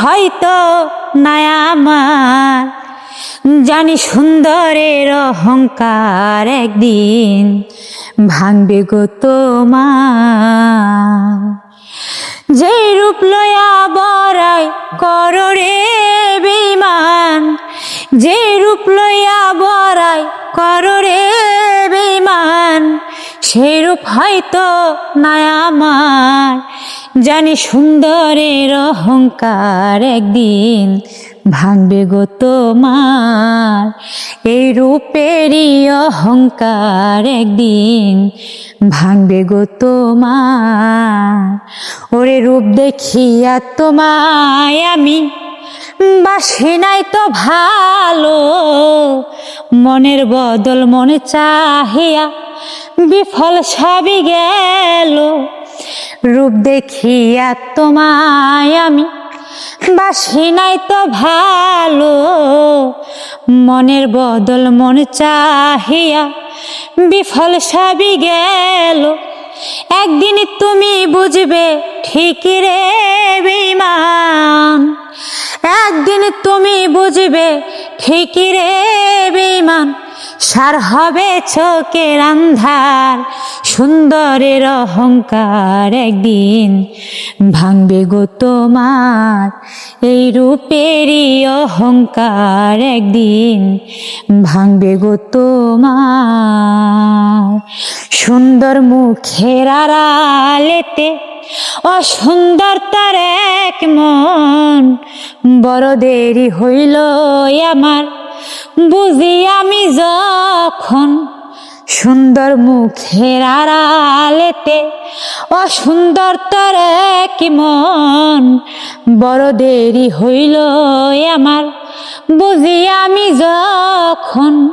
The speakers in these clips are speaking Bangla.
হয়তো নাই আমার। জানি সুন্দরের অহংকার একদিন ভাঙবে গো তোমার। যে রূপ লয়া বরাই কররে বেমান যে রূপ লইয়া বরাই কররে বেমান সেই রূপ হয়তো নাই আমার। জানি সুন্দরের অহংকার একদিন ভাঙবে গো তোমার। এই রূপেরই অহংকার একদিন ভাঙবে গো তোমার। ওরে রূপ দেখিয়া তোমায় আমি বাসি নাই তো ভালো। মনের বদল মনে চাহিয়া বিফল সবই গেল। রূপ দেখিয়া তোমায় আমি বাসি নাই তো ভালো। মনের বদল মন চাহিয়া বিফল সবই গেল। একদিন তুমি বুঝবে ঠিকই রে বেইমান একদিন তুমি বুঝবে ঠিকই রে বেইমান সার হবে চোখের আন্ধার। সুন্দরের অহংকার একদিন ভাঙবে গো তোমার। এই রূপেরই অহংকার একদিন ভাঙবে গো তোমার। সুন্দর মুখের আড়ালেতে অসুন্দর তার এক মন বড় দেরি হইল আমার। বুঝি আমি যখন সুন্দর মুখের আড়ালেতে, অসুন্দর তার এক মন। বড় দেরি হইল আমার, বুঝি আমি যখন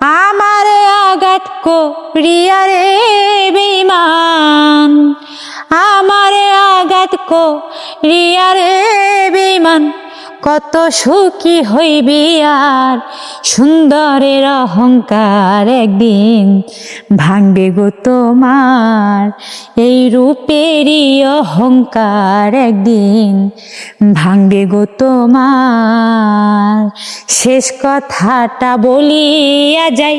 আমারে আঘাত করিয়া রে বেমান। আমারে আঘাত করিয়া রে বেমান। কত সুখী হইবি আর? সুন্দরের অহংকার একদিন ভাঙবে গো তোমার। এই রূপেরই অহংকার একদিন ভাঙবে গো তোমার। শেষ কথাটা বলিয়া যাই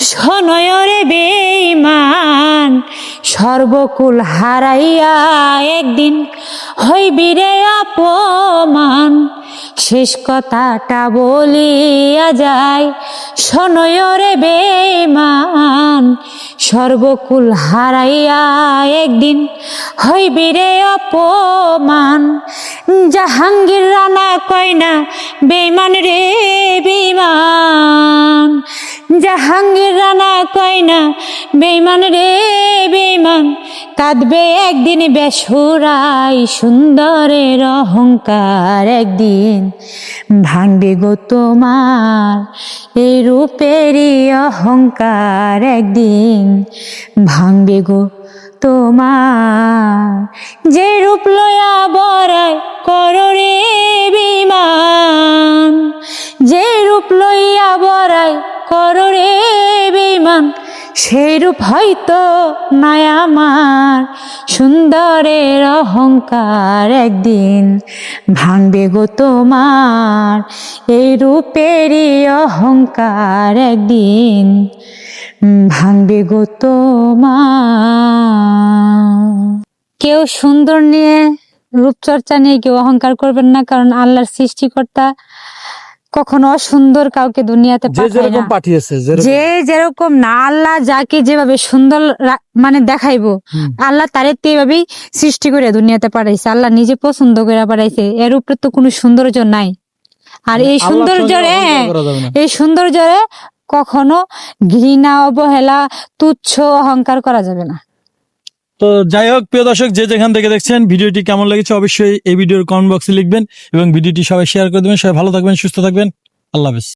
শোনয়রে বেইমান সর্বকুল হারাইয়া একদিন হইবি রে অপমান। শেষ কথাটা বলিয়া যায় শোনয়রে বেমান সর্বকুল হারাইয়া একদিন হইবি রে অপমান। জাহাঙ্গীর রানা কয়না বেইমান রে বেইমান জাহাঙ্গীর রানা কয়না বেইমান রে বেইমান কাঁদবে একদিন বেসুরাই, সুন্দরের অহংকার একদিন ভাঙবে গো তোমার। এই রূপেরই অহংকার একদিন ভাঙবে গো তোমার। যে রূপ লয়া বরাই কররে বিমান, যে রূপ লইয়া কররে বেমান সেই রূপ হয়তো নাই আমার। সুন্দরের অহংকার একদিন ভাঙবে গো তোমার। এই রূপেরই অহংকার একদিন ভাঙবে গো তোমার। কেউ সুন্দর নিয়ে, রূপচর্চা নিয়ে কেউ অহংকার করবেন না, কারণ আল্লাহর সৃষ্টিকর্তা কখনো অসুন্দর কাউকে দুনিয়াতে যে যেরকম পাঠিয়েছে যে যেরকম না আল্লাহ যাকে যেভাবে সুন্দর মানে দেখাইবো আল্লাহ তারে তো এইভাবেই সৃষ্টি করে দুনিয়াতে পাঠাইছে। আল্লাহ নিজে পছন্দ করে পাঠাইছে। এর উপরে তো কোনো সৌন্দর্য নাই। আর এই সৌন্দর্যরে এই সৌন্দর্যরে কখনো ঘৃণা অবহেলা তুচ্ছ অহংকার করা যাবে না। তো যাই হোক, প্রিয় দর্শক, যে যেখান থেকে দেখছেন, ভিডিওটি কেমন লেগেছে অবশ্যই এই ভিডিওর কমেন্ট বক্সে লিখবেন এবং ভিডিওটি সবাই শেয়ার করে দেবেন। সবাই ভালো থাকবেন, সুস্থ থাকবেন। আল্লাহ হাফেজ।